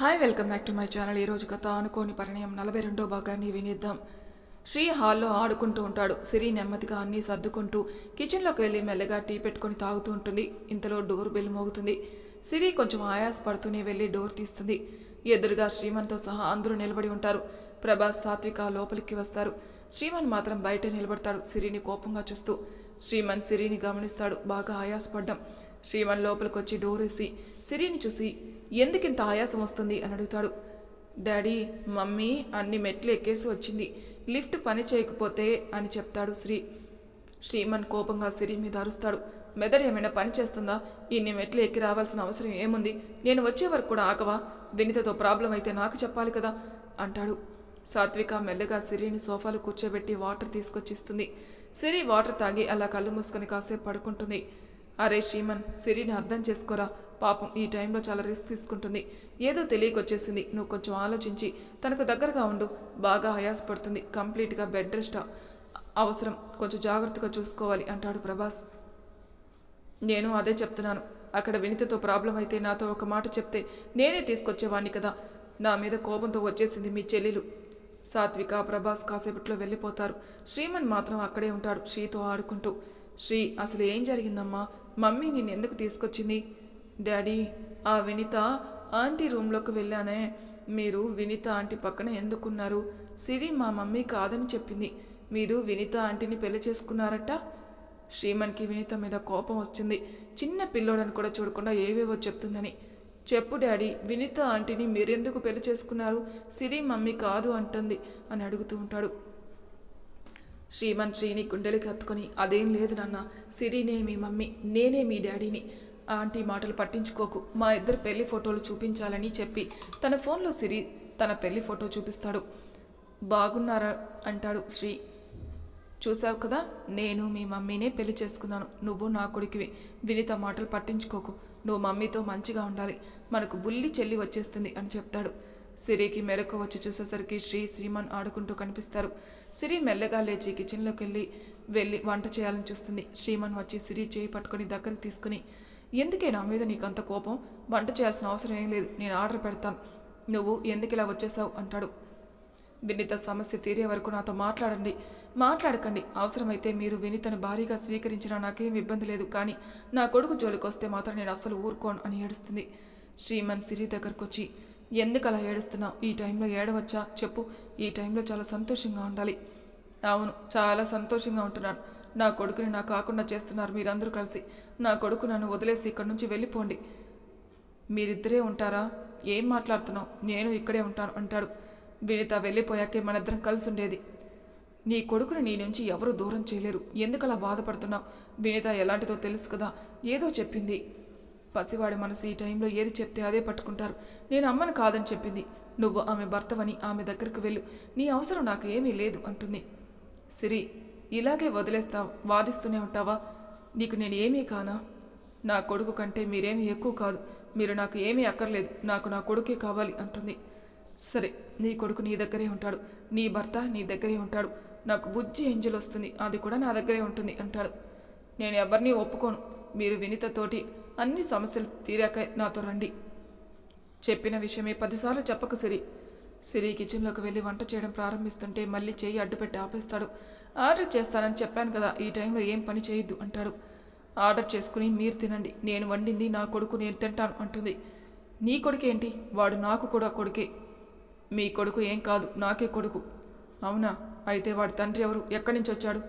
Hi welcome back to my channel ఈరోజు కథ అనుకోని పరిణయం. నలభై రెండో భాగాన్ని వినిద్దాం. శ్రీ హాల్లో ఆడుకుంటూ ఉంటాడు. సిరి నెమ్మదిగా అన్నీ సర్దుకుంటూ కిచెన్లోకి వెళ్ళి మెల్లగా టీ పెట్టుకొని తాగుతూ ఉంటుంది. ఇంతలో డోర్ బెల్ మోగుతుంది. సిరి కొంచెం ఆయాస పడుతూనే వెళ్ళి డోర్ తీస్తుంది. ఎదురుగా శ్రీమన్తో సహా అందరూ నిలబడి ఉంటారు. ప్రభాస్ సాత్విక లోపలికి వస్తారు. శ్రీమన్ మాత్రం బయట నిలబడతాడు సిరిని కోపంగా చూస్తూ. శ్రీమన్ సిరిని గమనిస్తాడు. బాగా ఆయాసపడ్డం. శ్రీమన్ లోపలికొచ్చి డోరేసి డోర్ వేసి సిరిని చూసి ఎందుకింత ఆయాసం వస్తుంది? అని అడుగుతాడు. డాడీ మమ్మీ అన్ని మెట్లు ఎక్కేసి వచ్చింది. లిఫ్ట్ పని చేయకపోతే అని చెప్తాడు శ్రీ. శ్రీమన్ కోపంగా సిరి మీద అరుస్తాడు. మెదడు ఏమైనా పని చేస్తుందా? ఇన్ని మెట్లు ఎక్కి రావాల్సిన అవసరం ఏముంది? నేను వచ్చే వరకు కూడా ఆగవా? వినితతో ప్రాబ్లం అయితే నాకు చెప్పాలి కదా? అంటాడు. సాత్విక మెల్లగా సిరిని సోఫాలో కూర్చోబెట్టి వాటర్ తీసుకొచ్చిస్తుంది. సిరి వాటర్ తాగి అలా కళ్ళు మూసుకొని కాసేపు పడుకుంటుంది. అరే శ్రీమన్ సిరిని అర్థం చేసుకోరా? పాపం ఈ టైంలో చాలా రిస్క్ తీసుకుంటుంది. ఏదో తెలియకొచ్చేసింది. నువ్వు కొంచెం ఆలోచించి తనకు దగ్గరగా ఉండు. బాగా ఆయాసపడుతుంది కంప్లీట్గా బెడ్ రెస్ట్ అవసరం. కొంచెం జాగ్రత్తగా చూసుకోవాలి అంటాడు ప్రభాస్. నేను అదే చెప్తున్నాను. అక్కడ వినితతో ప్రాబ్లం అయితే నాతో ఒక మాట చెప్తే నేనే తీసుకొచ్చేవాణ్ణి కదా. నా మీద కోపంతో వచ్చేసింది మీ చెల్లెలు. సాత్విక ప్రభాస్ కాసేపట్లో వెళ్ళిపోతారు. శ్రీమన్ మాత్రం అక్కడే ఉంటాడు. శ్రీతో ఆడుకుంటూ. శ్రీ అసలు ఏం జరిగిందమ్మా? మమ్మీ నేను ఎందుకు తీసుకొచ్చింది? డాడీ ఆ వినిత ఆంటీ రూమ్లోకి వెళ్ళానే. మీరు వినిత ఆంటీ పక్కన ఎందుకున్నారు? సిరి మా మమ్మీ కాదని చెప్పింది. మీరు వినిత ఆంటీని పెళ్ళి చేసుకున్నారట? శ్రీమన్కి వినీత మీద కోపం వచ్చింది చిన్న పిల్లోడని కూడా చూడకుండా ఏవేవో చెప్తుందని. చెప్పు డాడీ వినీత ఆంటీని మీరెందుకు పెళ్ళి చేసుకున్నారు? సిరి మమ్మీ కాదు అంటుంది అని అడుగుతూ ఉంటాడు. శ్రీమన్ శ్రీని గుండెలకి హత్తుకొని అదేం లేదు నాన్న సిరినే మీ మమ్మీ నేనే మీ డాడీని. ఆంటీ మాటలు పట్టించుకోకు. మా ఇద్దరు పెళ్ళి ఫోటోలు చూపించాలని చెప్పి తన ఫోన్లో సిరి తన పెళ్ళి ఫోటో చూపిస్తాడు. బాగున్నారా? అంటాడు శ్రీ. చూసావు కదా నేను మీ మమ్మీనే పెళ్ళి చేసుకున్నాను. నువ్వు నా కొడుకువి. వినిత మాటలు పట్టించుకోకు. నువ్వు మమ్మీతో మంచిగా ఉండాలి. మనకు బుల్లి చెల్లి వచ్చేస్తుంది అని చెప్తాడు. సిరికి మెలకు వచ్చి చూసేసరికి శ్రీ శ్రీమాన్ ఆడుకుంటూ కనిపిస్తారు. సిరి మెల్లగా లేచి కిచెన్లోకి వెళ్ళి వెళ్ళి వంట చేయాలని చూస్తుంది. శ్రీమాన్ వచ్చి సిరి చేయి పట్టుకొని దగ్గరికి తీసుకుని ఎందుకే నా మీద నీకు అంత కోపం? వంట చేయాల్సిన అవసరం ఏం లేదు. నేను ఆర్డర్ పెడతాను. నువ్వు ఎందుకు ఇలా వచ్చేసావు? అంటాడు. వినిత సమస్య తీరే వరకు నాతో మాట్లాడండి. మాట్లాడకండి. అవసరమైతే మీరు వినితను భారీగా స్వీకరించినా నాకేం ఇబ్బంది లేదు. కానీ నా కొడుకు జోలికొస్తే మాత్రం నేను అస్సలు ఊరుకోను అని ఏడుస్తుంది. శ్రీమన్ సిరి దగ్గరకు వచ్చి ఎందుకు అలా ఏడుస్తున్నావు? ఈ టైంలో ఏడవచ్చా? చెప్పు. ఈ టైంలో చాలా సంతోషంగా ఉండాలి. అవును చాలా సంతోషంగా ఉంటున్నాను. నా కొడుకుని నా కాకుండా చేస్తున్నారు మీరందరూ కలిసి. నా కొడుకు నన్ను వదిలేసి ఇక్కడి నుంచి వెళ్ళిపోండి. మీరిద్దరే ఉంటారా? ఏం మాట్లాడుతున్నావు? నేను ఇక్కడే ఉంటాను అంటాడు. వినిత వెళ్ళిపోయాకే మనిద్దరం కలిసి ఉండేది. నీ కొడుకుని నీ నుంచి ఎవరూ దూరం చేయలేరు. ఎందుకలా బాధపడుతున్నావు? వినిత ఎలాంటిదో తెలుసు కదా. ఏదో చెప్పింది. పసివాడి మనసు ఈ టైంలో ఏది చెప్తే అదే పట్టుకుంటారు. నేను అమ్మను కాదని చెప్పింది. నువ్వు ఆమె భర్తవని ఆమె దగ్గరకు వెళ్ళు. నీ అవసరం నాకు ఏమీ లేదు అంటుంది. సిరి ఇలాగే వదిలేస్తావు వాదిస్తూనే ఉంటావా? నీకు నేను ఏమీ కానా? నా కొడుకు కంటే మీరేమీ ఎక్కువ కాదు. మీరు నాకు ఏమీ అక్కర్లేదు. నాకు నా కొడుకే కావాలి అంటుంది. సరే నీ కొడుకు నీ దగ్గరే ఉంటాడు. నీ భర్త నీ దగ్గరే ఉంటాడు. నాకు బుజ్జి ఎంజల్ వస్తుంది. అది కూడా నా దగ్గరే ఉంటుంది అంటాడు. నేను ఎవరిని ఒప్పుకోను. మీరు వినితతోటి అన్ని సమస్యలు తీరాక నాతో రండి. చెప్పిన విషయమే పదిసార్లు చెప్పకు సిరి. సిరి కిచెన్లోకి వెళ్ళి వంట చేయడం ప్రారంభిస్తుంటే మళ్ళీ చేయి అడ్డుపెట్టి ఆపేస్తాడు. ఆర్డర్ చేస్తానని చెప్పాను కదా ఈ టైంలో ఏం పని చేయొద్దు అంటాడు. ఆర్డర్ చేసుకుని మీరు తినండి నేను వండింది నా కొడుకు నేను తింటాను అంటుంది. నీ కొడుకేంటి వాడు నాకు కూడా కొడుకే. మీ కొడుకు ఏం కాదు నాకే కొడుకు. అవునా? అయితే వాడి తండ్రి ఎవరు? ఎక్కడి నుంచి వచ్చాడు?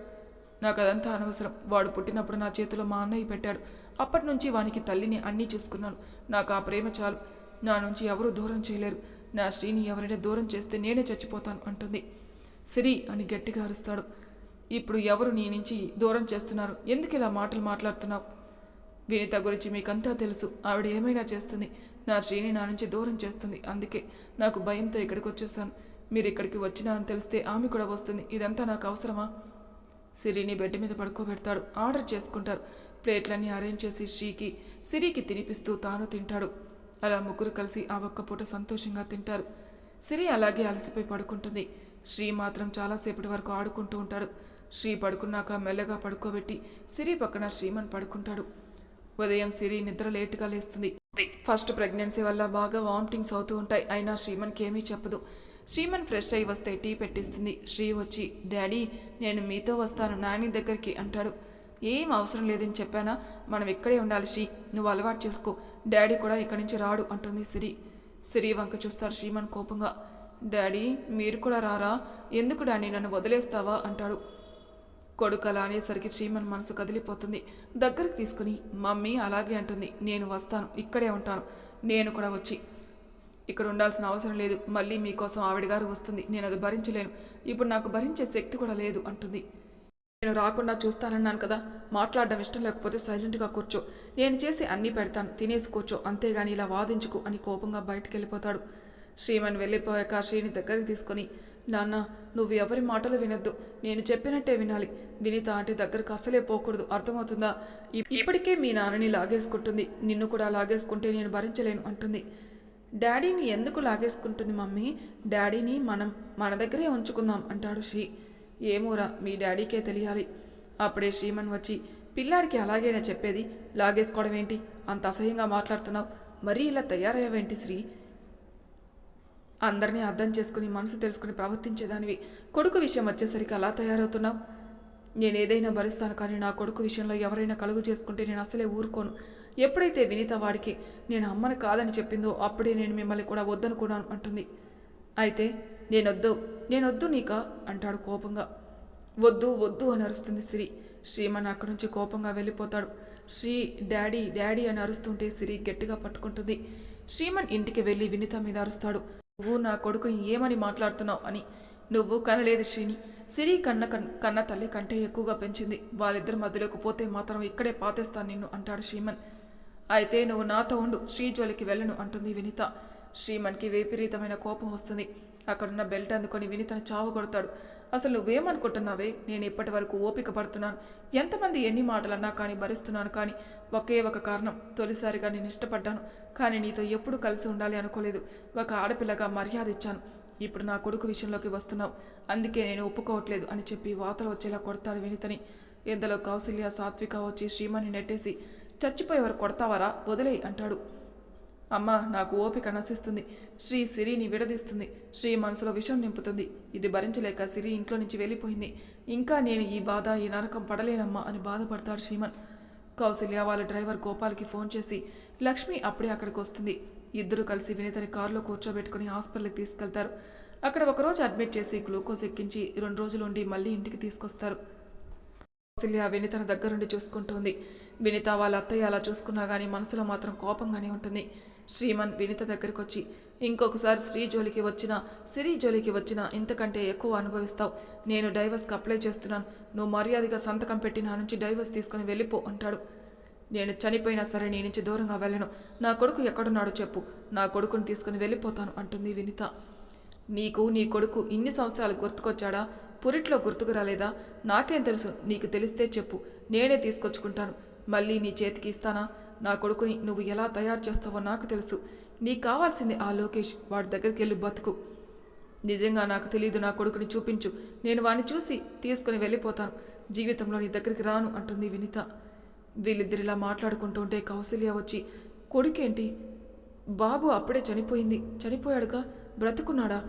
నాకు అదంతా అనవసరం. వాడు పుట్టినప్పుడు నా చేతిలో మా అన్నయ్య పెట్టాడు. అప్పటి నుంచి వానికి తల్లిని అన్నీ చూసుకున్నాను. నాకు ఆ ప్రేమ చాలు. నా నుంచి ఎవరూ దూరం చేయలేరు. నా శ్రీని ఎవరైనా దూరం చేస్తే నేనే చచ్చిపోతాను అంటుంది. సిరి అని గట్టిగా అరుస్తాడు. ఇప్పుడు ఎవరు నీ నుంచి దూరం చేస్తున్నారు? ఎందుకు ఇలా మాటలు మాట్లాడుతున్నావు? వినిత గురించి మీకంతా తెలుసు. ఆవిడ ఏమైనా చేస్తుంది? నా శ్రీని నా నుంచి దూరం చేస్తుంది. అందుకే నాకు భయంతో ఇక్కడికి వచ్చేసాను మీరు ఇక్కడికి వచ్చినా అని తెలిస్తే ఆమె కూడా వస్తుంది. ఇదంతా నాకు అవసరమా? సిరిని బెడ్ మీద పడుకోబెడతాడు. ఆర్డర్ చేసుకుంటారు. ప్లేట్లన్నీ అరేంజ్ చేసి శ్రీకి సిరికి తినిపిస్తూ తాను తింటాడు. అలా ముగ్గురు కలిసి ఆ ఒక్క పూట సంతోషంగా తింటారు. సిరి అలాగే అలసిపోయి పడుకుంటుంది. శ్రీ మాత్రం చాలాసేపటి వరకు ఆడుకుంటూ ఉంటాడు. శ్రీ పడుకున్నాక మెల్లగా పడుకోబెట్టి సిరి పక్కన శ్రీమన్ పడుకుంటాడు. ఉదయం సిరి నిద్ర లేటుగా లేస్తుంది. ఫస్ట్ ప్రెగ్నెన్సీ వల్ల బాగా వామిటింగ్స్ అవుతూ ఉంటాయి. అయినా శ్రీమన్కి ఏమీ చెప్పదు. శ్రీమన్ ఫ్రెష్ అయ్యి వస్తే టీ పెట్టిస్తుంది. శ్రీ వచ్చి డాడీ నేను మీతో వస్తాను నాని దగ్గరికి అంటాడు. ఏం అవసరం లేదని చెప్పానా? మనం ఇక్కడే ఉండాలి శ్రీ. నువ్వు అలవాటు చేసుకో. డాడీ కూడా ఇక్కడి నుంచి రాడు అంటుంది సిరి. సిరి వంక చూస్తాడు శ్రీమన్ కోపంగా. డాడీ మీరు కూడా రారా? ఎందుకు డాడీ నన్ను వదిలేస్తావా? అంటాడు. కొడుకు అలా అనేసరికి శ్రీమన్ మనసు కదిలిపోతుంది. దగ్గరికి తీసుకుని మమ్మీ అలాగే అంటుంది. నేను వస్తాను. ఇక్కడే ఉంటాను. నేను కూడా వచ్చి. ఇక్కడ ఉండాల్సిన అవసరం లేదు. మళ్ళీ మీకోసం ఆవిడగారు వస్తుంది. నేను అది భరించలేను. ఇప్పుడు నాకు భరించే శక్తి కూడా లేదు అంటుంది. నేను రాకుండా చూస్తానన్నాను కదా. మాట్లాడడం ఇష్టం లేకపోతే సైలెంట్గా కూర్చో. నేను చేసి అన్నీ పెడతాను. తినేసి కూర్చో. అంతేగాని ఇలా వాదించుకు అని కోపంగా బయటికి వెళ్ళిపోతాడు శ్రీమన్ వెళ్ళిపోయాక శ్రీని దగ్గరికి తీసుకొని నాన్న నువ్వు ఎవరి మాటలు వినొద్దు. నేను చెప్పినట్టే వినాలి. వినిత ఆంటీ దగ్గరకు అసలే పోకూడదు. అర్థమవుతుందా? ఇప్పటికే మీ నాన్నని లాగేసుకుంటుంది. నిన్ను కూడా లాగేసుకుంటే నేను భరించలేను అంటుంది. డాడీని ఎందుకు లాగేసుకుంటుంది మమ్మీ? డాడీని మనం మన దగ్గరే ఉంచుకుందాం అంటాడు శ్రీ. ఏమోరా మీ డాడీకే తెలియాలి. అప్పుడే శ్రీమన్ వచ్చి పిల్లాడికి అలాగేనా చెప్పేది? లాగేసుకోవడం ఏంటి అంత అసహ్యంగా మాట్లాడుతున్నావు. మరీ ఇలా తయారయ్యావేంటి శ్రీ? అందరినీ అర్థం చేసుకుని మనసు తెలుసుకుని ప్రవర్తించేదానివి. కొడుకు విషయం వచ్చేసరికి అలా తయారవుతున్నావు? నేను ఏదైనా భరిస్తాను కానీ నా కొడుకు విషయంలో ఎవరైనా కలుగు చేసుకుంటే నేను అసలే ఊరుకోను. ఎప్పుడైతే వినీత వాడికి నేను అమ్మని కాదని చెప్పిందో అప్పుడే నేను మిమ్మల్ని కూడా వద్దనుకున్నాను అంటుంది. అయితే నేనొద్దు నేనొద్దు నీక అంటాడు కోపంగా. వద్దు వద్దు అని అరుస్తుంది సిరి. శ్రీమన్ అక్కడి నుంచి కోపంగా వెళ్ళిపోతాడు. శ్రీ డాడీ డాడీ అని అరుస్తుంటే సిరి గట్టిగా పట్టుకుంటుంది. శ్రీమన్ ఇంటికి వెళ్ళి వినిత మీద అరుస్తాడు. నువ్వు నా కొడుకుని ఏమని మాట్లాడుతున్నావు అని. నువ్వు కనలేదు శ్రీని. సిరి కన్న కన్- కన్న తల్లి కంటే ఎక్కువగా పెంచింది. వాళ్ళిద్దరి మధ్యలోకి పోతే మాత్రం ఇక్కడే పాతేస్తాను నిన్ను అంటాడు శ్రీమన్. అయితే నువ్వు నాతో ఉండు శ్రీజ్వలికి వెళ్ళను అంటుంది వినిత. శ్రీమన్కి విపరీతమైన కోపం వస్తుంది. అక్కడున్న బెల్ట్ అందుకొని వినితను చావు కొడతాడు అసలు నువ్వేమనుకుంటున్నావే? నేను ఇప్పటి వరకు ఓపిక పడుతున్నాను. ఎంతమంది ఎన్ని మాటలన్నా కానీ భరిస్తున్నాను కానీ ఒకే ఒక కారణం. తొలిసారిగా నేను ఇష్టపడ్డాను. కానీ నీతో ఎప్పుడు కలిసి ఉండాలి అనుకోలేదు. ఒక ఆడపిల్లగా మర్యాద ఇచ్చాను. ఇప్పుడు నా కొడుకు విషయంలోకి వస్తున్నావు. అందుకే నేను ఒప్పుకోవట్లేదు అని చెప్పి వాతలు వచ్చేలా కొడతాడు వినితని. ఇందులో కౌసల్య సాత్విక వచ్చి శ్రీమణి నెట్టేసి చచ్చిపోయేవారు కొడతావారా? కొడతావరా అంటాడు. అమ్మా నాకు ఓపిక నశిస్తుంది. శ్రీ సిరిని విడదీస్తుంది. శ్రీ మనసులో విషం నింపుతుంది. ఇది భరించలేక సిరి ఇంట్లో నుంచి వెళ్ళిపోయింది. ఇంకా నేను ఈ బాధ ఈ నరకం పడలేనమ్మా అని బాధపడతాడు శ్రీమన్. కౌశల్య వాళ్ళ డ్రైవర్ గోపాల్కి ఫోన్ చేసి లక్ష్మి అప్పుడే అక్కడికి వస్తుంది. ఇద్దరు కలిసి వినీతని కారులో కూర్చోబెట్టుకుని హాస్పిటల్కి తీసుకెళ్తారు. అక్కడ ఒకరోజు అడ్మిట్ చేసి గ్లూకోజ్ ఎక్కించి రెండు రోజులు ఉండి మళ్ళీ ఇంటికి తీసుకొస్తారు. కౌసల్య వినితన దగ్గరుండి చూసుకుంటోంది. వినిత వాళ్ళ అత్తయ్య అలా చూసుకున్నా కానీ మనసులో మాత్రం కోపంగానే ఉంటుంది. శ్రీమన్ వినిత దగ్గరికి వచ్చి ఇంకొకసారి శ్రీ జోలికి వచ్చినా సిరి జోలికి వచ్చినా ఇంతకంటే ఎక్కువ అనుభవిస్తావు. నేను డైవర్స్కి అప్లై చేస్తున్నాను. నువ్వు మర్యాదగా సంతకం పెట్టి నా నుంచి డైవర్స్ తీసుకుని వెళ్ళిపో అంటాడు. నేను చనిపోయినా సరే నీ నుంచి దూరంగా వెళ్ళను. నా కొడుకు ఎక్కడున్నాడో చెప్పు. నా కొడుకుని తీసుకుని వెళ్ళిపోతాను అంటుంది వినిత. నీకు నీ కొడుకు ఇన్ని సంవత్సరాలు గుర్తుకొచ్చాడా? పురిట్లో గుర్తుకు రాలేదా? నాకేం తెలుసు. నీకు తెలిస్తే చెప్పు. నేనే తీసుకొచ్చుకుంటాను. మళ్ళీ నీ చేతికి ఇస్తానా? నా కొడుకుని నువ్వు ఎలా తయారు చేస్తావో నాకు తెలుసు. నీకు కావాల్సింది ఆ లోకేష్. వాడి దగ్గరికి వెళ్ళి బతుకు. నిజంగా నాకు తెలియదు నా కొడుకుని చూపించు. నేను వాడిని చూసి తీసుకుని వెళ్ళిపోతాను. జీవితంలో నీ దగ్గరికి రాను అంటుంది వినిత. వీళ్ళిద్దరిలా మాట్లాడుకుంటుంటే కౌసల్య వచ్చి కొడుకేంటి? బాబు అప్పుడే చనిపోయింది. చనిపోయాడుగా? బ్రతుకున్నాడా?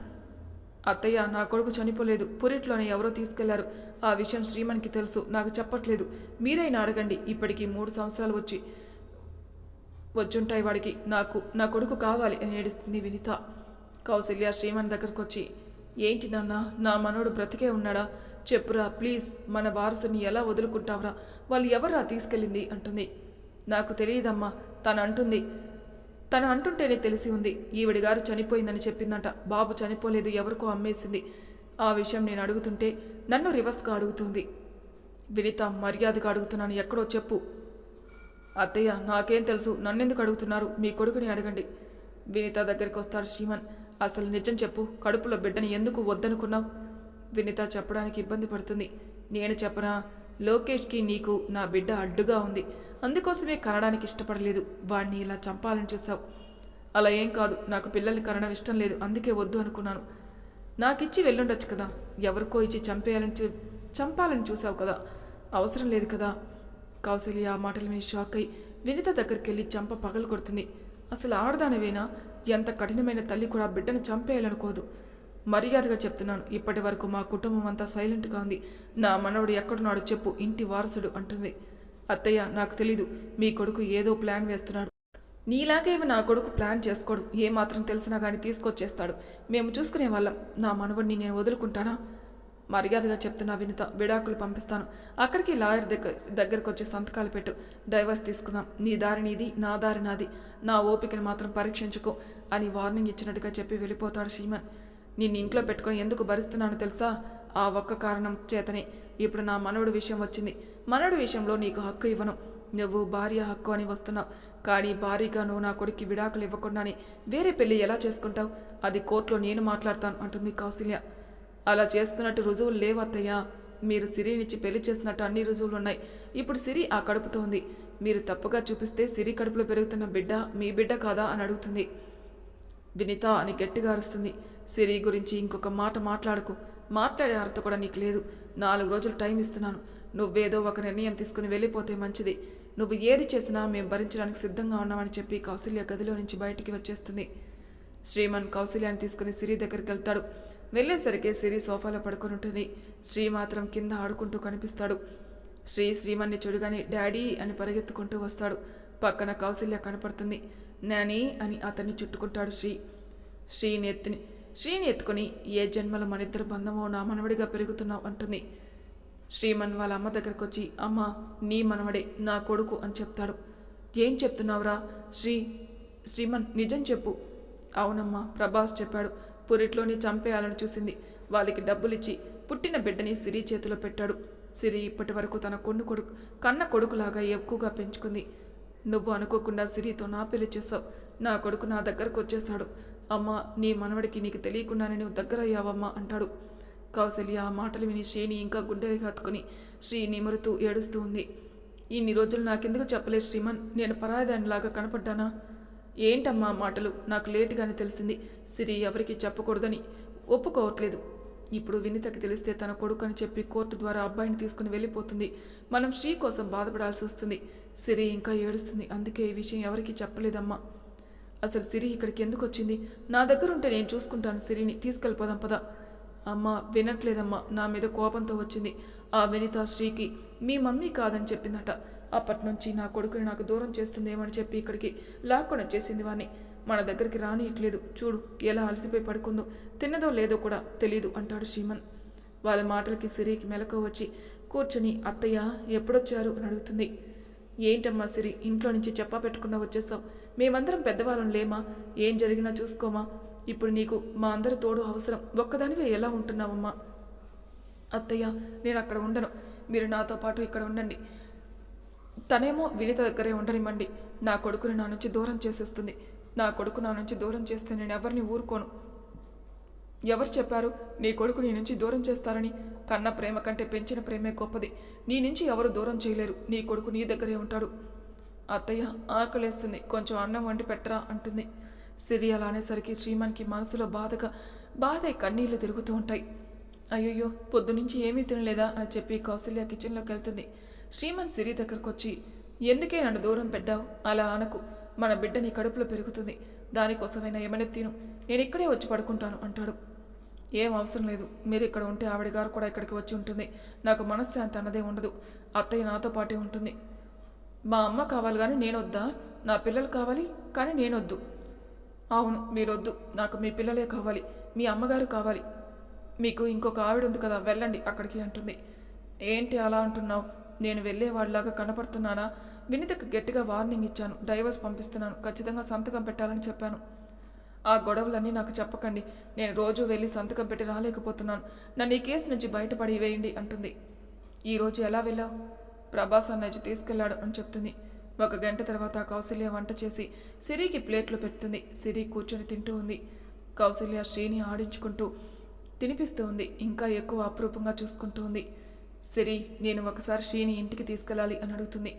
అత్తయ్య నా కొడుకు చనిపోలేదు. పురిట్లోనే ఎవరో తీసుకెళ్ళారు. ఆ విషయం శ్రీమణ్కి తెలుసు. నాకు చెప్పట్లేదు. మీరైనా అడగండి. ఇప్పటికీ మూడు సంవత్సరాలు వచ్చి వచ్చుంటాయి వాడికి. నాకు నా కొడుకు కావాలి అని ఏడుస్తుంది వినిత. కౌసల్య శ్రీమణ్ దగ్గరకు వచ్చి ఏంటి నాన్న? నా మనోడు బ్రతికే ఉన్నాడా? చెప్పురా ప్లీజ్. మన వారసుని ఎలా వదులుకుంటావురా? వాళ్ళు ఎవర్రా తీసుకెళ్ళింది? అంటుంది. నాకు తెలియదమ్మా. తను అంటుంది తను అంటుంటేనే తెలిసి ఉంది. ఈవిడి గారు చనిపోయిందని చెప్పిందంట. బాబు చనిపోలేదు ఎవరికో అమ్మేసింది. ఆ విషయం నేను అడుగుతుంటే నన్ను రివర్స్గా అడుగుతుంది. వినిత మర్యాదగా అడుగుతున్నాను ఎక్కడో చెప్పు. అత్తయ్య నాకేం తెలుసు నన్నెందుకు అడుగుతున్నారు? మీ కొడుకుని అడగండి. వినిత దగ్గరికి వస్తాడు శ్రీమన్. అసలు నిజం చెప్పు కడుపులో బిడ్డని ఎందుకు వద్దనుకున్నావు? వినిత చెప్పడానికి ఇబ్బంది పడుతుంది. నేను చెప్పనా? లోకేష్కి నీకు నా బిడ్డ అడ్డుగా ఉంది. అందుకోసమే కనడానికి ఇష్టపడలేదు. వాడిని ఇలా చంపాలని చూసావు అలా ఏం కాదు. నాకు పిల్లల్ని కనడం ఇష్టం లేదు. అందుకే వద్దు అనుకున్నాను. నాకిచ్చి వెళ్ళుండొచ్చు కదా. ఎవరికో ఇచ్చి చంపేయాలని చూ చంపాలని చూసావు కదా. అవసరం లేదు కదా. కౌసల్య ఆ మాటల మీద షాక్ అయి వినిత దగ్గరికి వెళ్ళి చంప పగలు కొడుతుంది. అసలు ఆడదానవేనా? ఎంత కఠినమైన తల్లి కూడా బిడ్డను చంపేయాలనుకోదు. మర్యాదగా చెప్తున్నాను. ఇప్పటి వరకు మా కుటుంబం అంతా సైలెంట్గా ఉంది. నా మనవడు ఎక్కడున్నాడో చెప్పు ఇంటి వారసుడు అంటుంది. అత్తయ్య నాకు తెలీదు. మీ కొడుకు ఏదో ప్లాన్ వేస్తున్నాడు. నీలాగేమి నా కొడుకు ప్లాన్ చేసుకోడు. ఏమాత్రం తెలిసినా కానీ తీసుకొచ్చేస్తాడు. మేము చూసుకునే వాళ్ళం. నా మనవడిని నేను వదులుకుంటానా? మర్యాదగా చెప్తున్నా వినిత. విడాకులు పంపిస్తాను. అక్కడికి లాయర్ దగ్గర దగ్గరకు వచ్చి సంతకాలు పెట్టు. డైవర్స్ తీసుకుందాం. నీ దారి నీది నా దారి నాది. నా ఓపికను మాత్రం పరీక్షించుకో అని వార్నింగ్ ఇచ్చినట్టుగా చెప్పి వెళ్ళిపోతాడు శ్రీమన్. నిన్ను ఇంట్లో పెట్టుకొని ఎందుకు భరిస్తున్నానో తెలుసా? ఆ ఒక్క కారణం చేతనే ఇప్పుడు నా మనవడి విషయం వచ్చింది. మనవడి విషయంలో నీకు హక్కు ఇవ్వను. నువ్వు భార్య హక్కు అని వస్తున్నావు. కానీ భారీగా నువ్వు నా కొడుక్కి విడాకులు ఇవ్వకుండానే వేరే పెళ్ళి ఎలా చేసుకుంటావు? అది కోర్టులో నేను మాట్లాడతాను అంటుంది కౌశల్య. అలా చేస్తున్నట్టు రుజువులు లేవు అత్తయ్య. మీరు సిరినిచ్చి పెళ్ళి చేసినట్టు అన్ని రుజువులు ఉన్నాయి. ఇప్పుడు సిరి ఆ కడుపుతో ఉంది. మీరు తప్పుగా చూపిస్తే సిరి కడుపులో పెరుగుతున్న బిడ్డ మీ బిడ్డ కాదా అని అడుగుతుంది. వినిత అని గట్టిగా అరుస్తుంది. సిరి గురించి ఇంకొక మాట మాట్లాడకు. మాట్లాడే అర్హత కూడా నీకు లేదు. నాలుగు రోజులు టైం ఇస్తున్నాను. నువ్వేదో ఒక నిర్ణయం తీసుకుని వెళ్ళిపోతే మంచిది. నువ్వు ఏది చేసినా మేము భరించడానికి సిద్ధంగా ఉన్నామని చెప్పి కౌశల్య గదిలో నుంచి బయటికి వచ్చేస్తుంది. శ్రీమన్ కౌశల్యాన్ని తీసుకుని సిరి దగ్గరికి వెళ్తాడు. వెళ్ళేసరికి సిరి సోఫాలో పడుకొని ఉంటుంది. శ్రీ మాత్రం కింద ఆడుకుంటూ కనిపిస్తాడు. శ్రీ శ్రీమన్ని చూడగానే డాడీ అని పరిగెత్తుకుంటూ వస్తాడు. పక్కన కౌశల్య కనపడుతుంది. నాని అని అతన్ని చుట్టుకుంటాడు శ్రీ. శ్రీ నెత్తిని శ్రీని ఎత్తుకుని ఏ జన్మల మనిద్దరు బంధమో నా మనవడిగా పెరుగుతున్నావు అంటుంది. శ్రీమన్ వాళ్ళ అమ్మ దగ్గరకు వచ్చి అమ్మ నీ మనవడే నా కొడుకు అని చెప్తాడు. ఏం చెప్తున్నావురా? శ్రీ శ్రీమన్ నిజం చెప్పు. అవునమ్మా ప్రభాస్ చెప్పాడు. పురిట్లోని చంపేయాలని చూసింది. వాళ్ళకి డబ్బులిచ్చి పుట్టిన బిడ్డని సిరి చేతిలో పెట్టాడు. సిరి ఇప్పటి వరకు తన కొన్ను కొడుకు కన్న కొడుకులాగా ఎక్కువగా పెంచుకుంది. నువ్వు అనుకోకుండా సిరితో నా పెళ్ళి చేసావు. నా కొడుకు నా దగ్గరకు వచ్చేశాడు అమ్మ నీ మనవడికి నీకు తెలియకుండానే నువ్వు దగ్గర అయ్యావమ్మా అంటాడు. కౌశల్య ఆ మాటలు విని శ్రీని ఇంకా గుండె హత్తుకుని శ్రీ నిమురుతూ ఏడుస్తూ ఉంది. ఇన్ని రోజులు నాకెందుకు చెప్పలేదు శ్రీమన్? నేను పరాయిదానిలాగా కనపడ్డానా? ఏంటమ్మా మాటలు? నాకు లేటుగానే తెలిసింది. సిరి ఎవరికి చెప్పకూడదని ఒప్పుకోవట్లేదు. ఇప్పుడు వినితకి తెలిస్తే తన కొడుకు అని చెప్పి కోర్టు ద్వారా అబ్బాయిని తీసుకుని వెళ్ళిపోతుంది. మనం శ్రీ కోసం బాధపడాల్సి వస్తుంది. సిరి ఇంకా ఏడుస్తుంది. అందుకే ఈ విషయం ఎవరికీ చెప్పలేదమ్మా. అసలు సిరి ఇక్కడికి ఎందుకు వచ్చింది నా దగ్గర ఉంటే నేను చూసుకుంటాను సిరిని. తీసుకెళ్ళిపోదాం పదా. అమ్మ వినట్లేదమ్మా. నా మీద కోపంతో వచ్చింది ఆ వినిత శ్రీకి. మీ మమ్మీ కాదని చెప్పిందట. అప్పటి నుంచి నా కొడుకుని నాకు దూరం చేస్తుందేమని చెప్పి ఇక్కడికి లాక్కొని వచ్చేసింది వాణ్ణి. మన దగ్గరికి రానియట్లేదు. చూడు ఎలా అలసిపోయి పడుకుందో. తిన్నదో లేదో కూడా తెలీదు అంటాడు శ్రీమన్. వాళ్ళ మాటలకి సిరికి మెలకు వచ్చి కూర్చుని అత్తయ్య ఎప్పుడొచ్చారు? అని అడుగుతుంది. ఏంటమ్మా సిరి ఇంట్లో నుంచి చెప్పా పెట్టుకున్నా వచ్చేస్తావు? మేమందరం పెద్దవాళ్ళం లేమా? ఏం జరిగినా చూసుకోమా? ఇప్పుడు నీకు మా అందరి తోడు అవసరం. ఒక్కదానివే ఎలా ఉంటున్నావమ్మా? అత్తయ్య నేను అక్కడ ఉండను. మీరు నాతో పాటు ఇక్కడ ఉండండి. తనేమో వినిత దగ్గరే ఉండనివ్వండి. నా కొడుకుని నా నుంచి దూరం చేసేస్తుంది. నా కొడుకు నా నుంచి దూరం చేస్తే నేను ఎవరిని ఊరుకోను? ఎవరు చెప్పారు నీ కొడుకు నీ నుంచి దూరం చేస్తారని? కన్న ప్రేమ కంటే పెంచిన ప్రేమే గొప్పది. నీ నుంచి ఎవరు దూరం చేయలేరు. నీ కొడుకు నీ దగ్గరే ఉంటాడు. అత్తయ్య ఆకలేస్తుంది. కొంచెం అన్నం వండి పెట్టరా అంటుంది. సిరి అలా అనేసరికి శ్రీమాన్కి మనసులో బాధగా బాధే కన్నీళ్ళు తిరుగుతూ ఉంటాయి. అయ్యయ్యో పొద్దునుంచి ఏమీ తినలేదా అని చెప్పి కౌసల్య కిచెన్లోకి వెళ్తుంది. శ్రీమాన్ సిరి దగ్గరకు వచ్చి ఎందుకే నన్ను దూరం పెట్టావు? అలా అనకు. మన బిడ్డ నీ కడుపులో పెరుగుతుంది. దానికోసమైనా ఏమైనా తిను. నేను ఇక్కడే వచ్చి పడుకుంటాను అంటాడు. ఏం అవసరం లేదు. మీరు ఇక్కడ ఉంటే ఆవిడ గారు కూడా ఇక్కడికి వచ్చి ఉంటుంది. నాకు మనశ్శాంతి అన్నదే ఉండదు. అత్తయ్య నాతో పాటే ఉంటుంది. మా అమ్మ కావాలి కానీ నేనొద్దా? నా పిల్లలు కావాలి కానీ నేనొద్దు. అవును మీరొద్దు. నాకు మీ పిల్లలే కావాలి. మీ అమ్మగారు కావాలి. మీకు ఇంకొక ఆవిడ ఉంది కదా వెళ్ళండి అక్కడికి అంటుంది. ఏంటి అలా అంటున్నావు? నేను వెళ్ళేవాడిలాగా కనపడుతున్నానా? వినితకు గట్టిగా వార్నింగ్ ఇచ్చాను. డైవర్స్ పంపిస్తున్నాను. ఖచ్చితంగా సంతకం పెట్టాలని చెప్పాను. ఆ గొడవలన్నీ నాకు చెప్పకండి. నేను రోజు వెళ్ళి సంతకం పెట్టి రాలేకపోతున్నాను. నన్ను ఈ కేసు నుంచి బయటపడి వేయండి అంటుంది. ఈరోజు ఎలా వెళ్ళావు? ప్రభాస్ అన్నయ్య తీసుకెళ్ళాడు అని చెప్తుంది. ఒక గంట తర్వాత కౌసల్య వంట చేసి సిరికి ప్లేట్లు పెడుతుంది. సిరి కూర్చొని తింటూ ఉంది. కౌసల్య శ్రీని ఆడించుకుంటూ తినిపిస్తూ ఉంది. ఇంకా ఎక్కువ అపురూపంగా చూసుకుంటూ ఉంది. సిరి నేను ఒకసారి శ్రీని ఇంటికి తీసుకెళ్ళాలి అని అడుగుతుంది.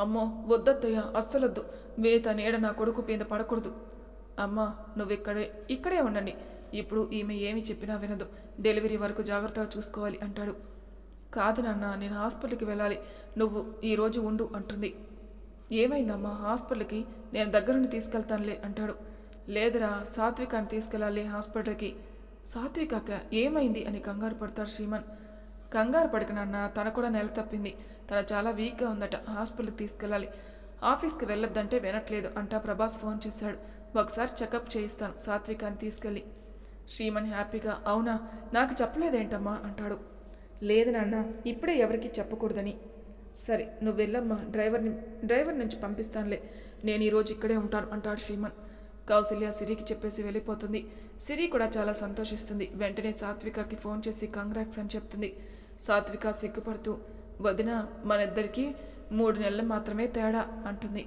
అమ్మో వద్దత్తయ్య అస్సలొద్దు. వినిత నీడ నా కొడుకు మీద పడకూడదు. అమ్మా నువ్విక్కడే ఇక్కడే ఇక్కడే ఉండండి. ఇప్పుడు ఈమె ఏమి చెప్పినా వినదు. డెలివరీ వరకు జాగ్రత్తగా చూసుకోవాలి అంటాడు. కాదు నాన్న నేను హాస్పిటల్కి వెళ్ళాలి. నువ్వు ఈరోజు ఉండు అంటుంది. ఏమైందమ్మా హాస్పిటల్కి? నేను దగ్గరుండి తీసుకెళ్తానులే అంటాడు. లేదురా సాత్వికాన్ని తీసుకెళ్ళాలి హాస్పిటల్కి. సాత్వికాక ఏమైంది అని కంగారు పడతాడు శ్రీమన్. కంగారు పడక నాన్న తన కూడా నెల తప్పింది. తన చాలా వీక్గా ఉందట హాస్పిటల్కి తీసుకెళ్ళాలి. ఆఫీస్కి వెళ్ళొద్దంటే వినట్లేదు అంటా ప్రభాస్ ఫోన్ చేశాడు. ఒకసారి చెకప్ చేయిస్తాను. సాత్వికాన్ని తీసుకెళ్ళి. శ్రీమన్ హ్యాపీగా అవునా? నాకు చెప్పలేదేంటమ్మా? అంటాడు. లేదు నాన్న ఇప్పుడే ఎవరికి చెప్పకూడదని. సరే నువ్వు వెళ్ళమ్మా. డ్రైవర్ని డ్రైవర్ నుంచి పంపిస్తానులే. నేను ఈరోజు ఇక్కడే ఉంటాను అంటాడు శ్రీమన్ కౌసల్య సిరికి చెప్పేసి వెళ్ళిపోతుంది. సిరి కూడా చాలా సంతోషిస్తుంది. వెంటనే సాత్వికకి ఫోన్ చేసి కంగ్రాక్స్ అని చెప్తుంది. సాత్విక సిగ్గుపడుతూ వదిన మనిద్దరికి మూడు నెలలు మాత్రమే తేడా అంటుంది.